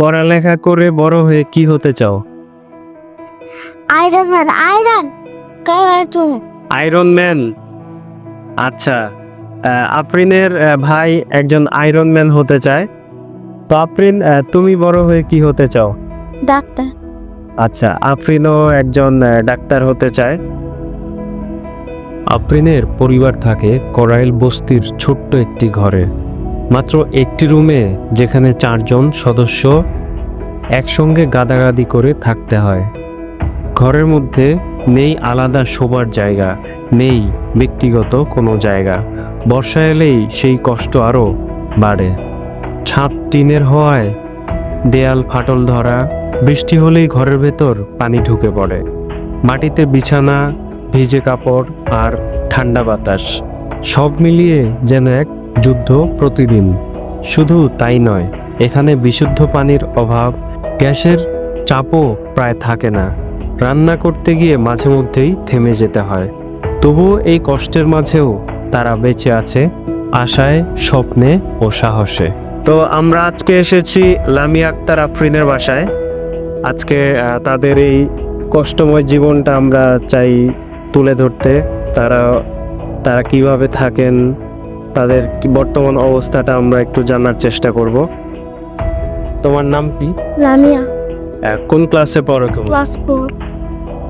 পড়ালেখা করে বড় হয়ে কি হতে চাও? আয়রন ম্যান আয়রন কার তুমি আয়রন ম্যান আচ্ছা আফরিনের ভাই একজন আয়রন ম্যান হতে চায়। তো আফরিন তুমি বড় হয়ে কি হতে চাও? ডাক্তার আচ্ছা আফরিনও একজন ডাক্তার হতে চায়। আফরিনের পরিবার থাকে করাইল বস্তির ছোট্ট একটি ঘরে। মাত্র একটি রুমে যেখানে চারজন সদস্য একসঙ্গে গাদাগাদি করে থাকতে হয়। ঘরের মধ্যে নেই আলাদা শোবার জায়গা, নেই ব্যক্তিগত কোনো জায়গা। বর্ষা এলেই সেই কষ্ট আরও বাড়ে। ছাদ টিনের হওয়ায় দেয়াল ফাটল ধরা, বৃষ্টি হলেই ঘরের ভেতর পানি ঢুকে পড়ে। মাটিতে বিছানা, ভিজে কাপড় আর ঠান্ডা বাতাস, সব মিলিয়ে যেন এক যুদ্ধ প্রতিদিন। শুধু তাই নয়, এখানে বিশুদ্ধ পানির অভাব, গ্যাসের চাপও প্রায় থাকে না। রান্না করতে গিয়ে মাঝে মধ্যেই থেমে যেতে হয়। তবুও এই কষ্টের মাঝেও তারা বেঁচে আছে আশায়, স্বপ্নে ও সাহসে। তো আমরা আজকে এসেছি লামি আক্তার আফরিনের বাসায়। আজকে তাদের এই কষ্টময় জীবনটা আমরা চাই তুলে ধরতে। তারা তারা কীভাবে থাকেন তাদের কি বর্তমান অবস্থাটা আমরা একটু জানার চেষ্টা করব। তোমার নাম কি? লামিয়া। কোন ক্লাসে পড়ো তুমি? Class four.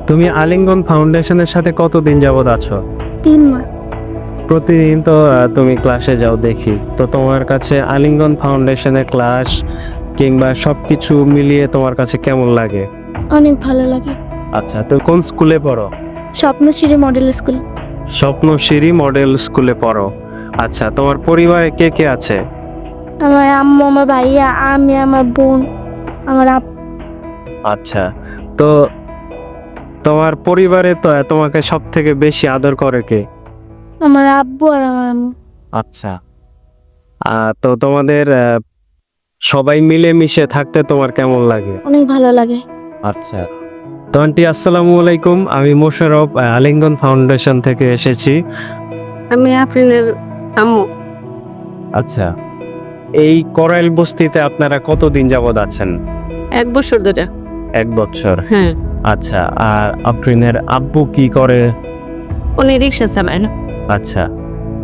তুমি আলিঙ্গন ফাউন্ডেশনের সাথে কতদিন যাবত আছো? তিন মাস। প্রতিদিন তো তুমি ক্লাসে যাও দেখি। তো তোমার কাছে আলিঙ্গন ফাউন্ডেশনের ক্লাস কিংবা সব কিছু মিলিয়ে তোমার কাছে কেমন লাগে? অনেক ভালো লাগে। আচ্ছা তো কোন স্কুলে পড়ো? Swapnashree model school Swapnashree model স্কুলে পড়ো। আচ্ছা তোমার পরিবারে কে কে আছে? আমার আম্মু আমার ভাইয়া আমি আমার বোন আমার আপ আচ্ছা তো তোমার পরিবারে তো তোমাকে সব থেকে বেশি আদর করে কে? আমার আব্বু আর আমার আম্মু। আচ্ছা তো তোমাদের সবাই মিলেমিশে থাকতে তোমার কেমন লাগে? অনেক ভালো লাগে। আচ্ছা তো আন্টি আসসালামু আলাইকুম। আমি মোশারফ আলিঙ্গন ফাউন্ডেশন থেকে এসেছি। আমি আফরিনের আম্মু। আচ্ছা এই করাইল বস্তিতে আপনারা কতদিন যাবত আছেন? এক বছর ধরে। এক বছর? হ্যাঁ। আচ্ছা আর আফরিনের আব্বু কি করে? উনি রিক্সা চালায়। না আচ্ছা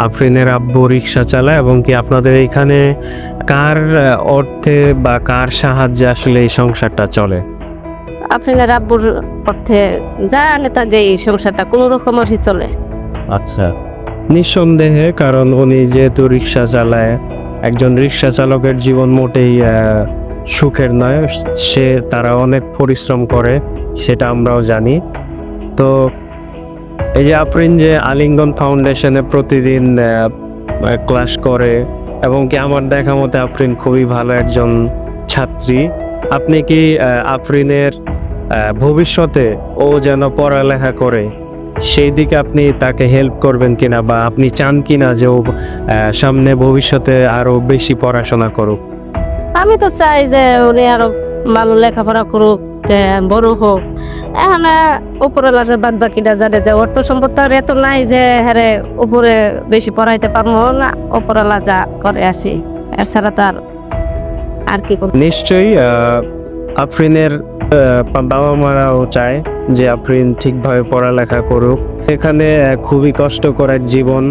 আফরিনের আব্বু রিক্সা চালায় এবং কি আপনাদের এখানে কার অর্থে বা কার সাহায্যে আসলে এই সংসারটা চলে? আফরিনের আব্বুর পথে যা আনে তা দিয়ে এই সংসারটা কোনো রকম চলে। আচ্ছা। নিঃসন্দেহে, কারণ উনি যেহেতু রিক্সা চালায়, একজন রিক্সা চালকের জীবন মোটেই সুখের নয়। সে, তারা অনেক পরিশ্রম করে, সেটা আমরাও জানি। তো, এই যে আফরিন যে আলিঙ্গন ফাউন্ডেশনে প্রতিদিন ক্লাস করে, এবং কি আমার দেখা মতে আফরিন খুবই ভালো একজন ছাত্রী আপনি কি আফরিনের ভবিষ্যতে ও যেন পড়ালেখা করে, সেই দিকে আপনি তাকে হেল্প করবেন কিনা বা আপনি চান কিনা যে ও সামনে ভবিষ্যতে আরও বেশি পড়াশোনা করুক? আমি তো চাই যে উনি আরও ভালো লেখাপড়া করুক বড় হোক। এখানে উপরে লাশের বাদ বাকিটা জানে যে অর্থ সম্পদ তো এত নাই যে হ্যারে উপরে বেশি পড়াইতে পারব না, উপরওয়ালা যা করে আসি। এছাড়া ছাড়া তো আর আর কি নিশ্চয়ই আফরিনের বাবা মারাও চায় যে আফরিন ঠিকভাবে পড়ালেখা করুক। এখানে খুবই কষ্টকর এক জীবন।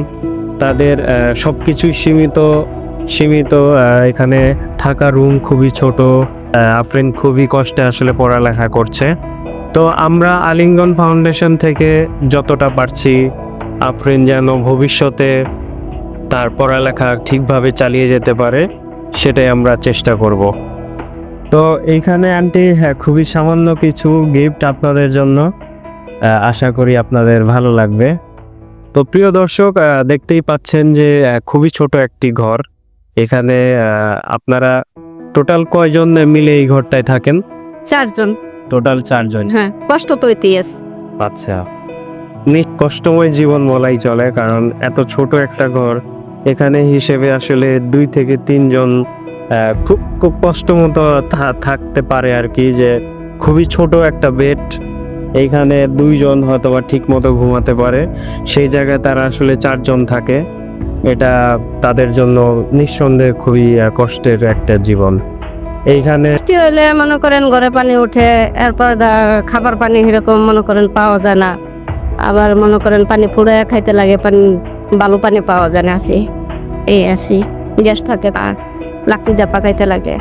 তাদের সব কিছুই সীমিত সীমিত এখানে থাকা রুম খুবই ছোট। আফরিন খুবই কষ্টে আসলে পড়ালেখা করছে। তো আমরা আলিঙ্গন ফাউন্ডেশন থেকে যতটা পারছি, আফরিন যেন ভবিষ্যতে তার পড়ালেখা ঠিকভাবে চালিয়ে যেতে পারে। সেটাই আমরা চেষ্টা করব। তো এইখানে আন্টি হ্যাঁ খুবই সামান্য কিছু গিফট আপনাদের জন্য আশা করি আপনাদের ভালো লাগবে। তো প্রিয় দর্শক দেখতেই পাচ্ছেন যে খুবই ছোট একটি ঘর। এখানে আপনারা টোটাল কয়জন মিলে এই ঘরটায় থাকেন? চারজন। টোটাল চারজন। হ্যাঁ কষ্ট তো ইতিহাস আচ্ছা। নিক কষ্টময় জীবন বলাই চলে কারণ এত ছোট একটা ঘর এখানে হিসেবে আসলে দুই থেকে তিনজন খুব খুব কষ্ট মতো থাকতে পারে আর কি যে খুবই ছোট একটা বেড। এইখানে দুইজন হয়তো বা ঠিক মতো ঘুমাতে পারে। সেই জায়গায় তারা আসলে চারজন থাকে। এটা তাদের জন্য নিঃসন্দেহে খুবই কষ্টের একটা জীবন। এইখানে হইলে মনে করেন ঘরে পানি উঠে এরপর খাবার পানি এরকম মনে করেন পাওয়া যায় না। আবার মনে করেন পানি ফুড়ে খাইতে লাগে, পানি বালু পানি পাওয়া যায় না, আসি। এই আসি, গ্যাস থাকে আর লাকড়ি দিয়ে পাকাইতে লাগে।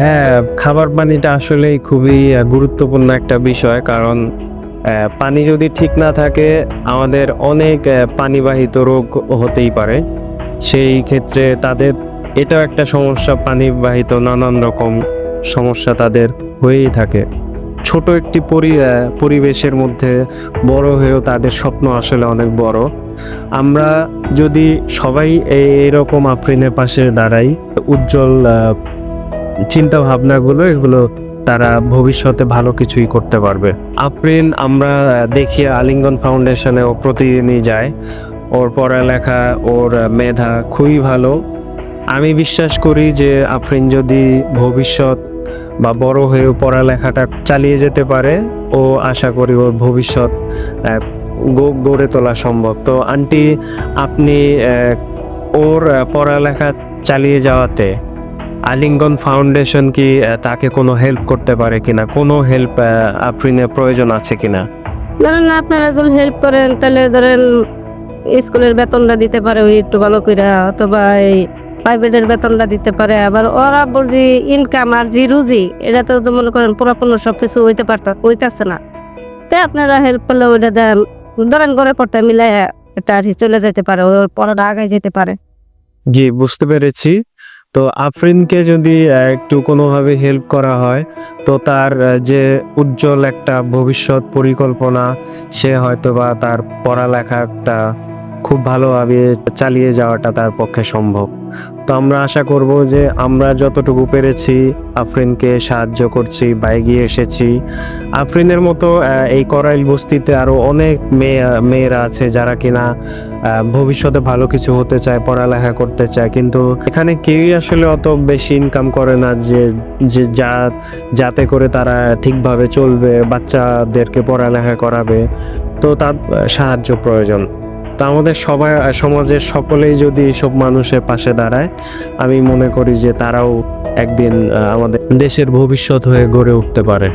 হ্যাঁ খাবার পানিটা আসলেই খুবই গুরুত্বপূর্ণ একটা বিষয়, কারণ পানি যদি ঠিক না থাকে, আমাদের অনেক পানিবাহিত রোগ হতেই পারে। সেই ক্ষেত্রে তাদের, এটাও একটা সমস্যা, পানিবাহিত নানান রকম সমস্যা তাদের হয়েই থাকে। ছোট একটি পরি পরিবেশের মধ্যে বড় হয়েও তাদের স্বপ্ন আসলে অনেক বড়। আমরা যদি সবাই এই- এরকম আফরিনের পাশে দাঁড়াই, উজ্জ্বল চিন্তা ভাবনাগুলো এগুলো তারা ভবিষ্যতে ভালো কিছুই করতে পারবে। আফরিন আমরা দেখি আলিঙ্গন ফাউন্ডেশনে ও প্রতিদিনই যায়। ওর পড়ালেখা, ওর মেধা খুবই ভালো। আমি বিশ্বাস করি যে আফরিন যদি ভবিষ্যৎ বা বড় হয়েও পড়ালেখাটা চালিয়ে যেতে পারে, ও আশা করি ওর ভবিষ্যৎ গড়ে তোলা সম্ভব। তো আন্টি, আপনি ওর পড়ালেখা চালিয়ে যাওয়াতে আলিঙ্গন ফাউন্ডেশন কি তাকে কোনো হেল্প করতে পারে কিনা? কোনো হেল্প আফরিনের প্রয়োজন আছে কিনা? ধরেন আপনারা যদি হেল্প করেন, তাহলে ধরেন, স্কুলের বেতনটা দিতে পারে, ওই একটু ভালো করে অথবা এই প্রাইভেটের বেতনটা দিতে পারে। আবার ওরা যে ইনকাম আর যে রুজি এটা তো তো মনে করেন পুরাপূর্ণ সব কিছু হইতে পারত, হইতেছে না। তাই আপনারা হেল্প করলে ওইটা দেন। ধরেন ঘরে পড়তে মিলে এটা আর চলে যেতে পারে ওর পড়াটা আগায় যেতে পারে। জি, বুঝতে পেরেছি। তো আফরিনকে যদি একটু কোনোভাবে হেল্প করা হয়, তো তার যে উজ্জ্বল একটা ভবিষ্যৎ পরিকল্পনা, সে হয়তো বা তার পড়ালেখাটা খুব ভালোভাবে চালিয়ে যাওয়াটা তার পক্ষে সম্ভব। তো আমরা আশা করব যে আমরা যতটুকু পেরেছি, আফরিনকে সাহায্য করছি বা এগিয়ে এসেছি। আফরিনের মতো এই করাইল বস্তিতে আরও অনেক মেয়ে, মেয়েরা আছে যারা কিনা ভবিষ্যতে ভালো কিছু হতে চায়, পড়ালেখা করতে চায়। কিন্তু এখানে কেউই আসলে অত বেশি ইনকাম করে না যে যে যা, যাতে করে তারা ঠিকভাবে চলবে, বাচ্চাদেরকে পড়ালেখা করাবে। তো তার সাহায্য প্রয়োজন। তা আমাদের সবাই, সমাজের সকলেই যদি এসব মানুষের পাশে দাঁড়ায়, আমি মনে করি যে তারাও একদিন আমাদের দেশের ভবিষ্যৎ হয়ে গড়ে উঠতে পারে।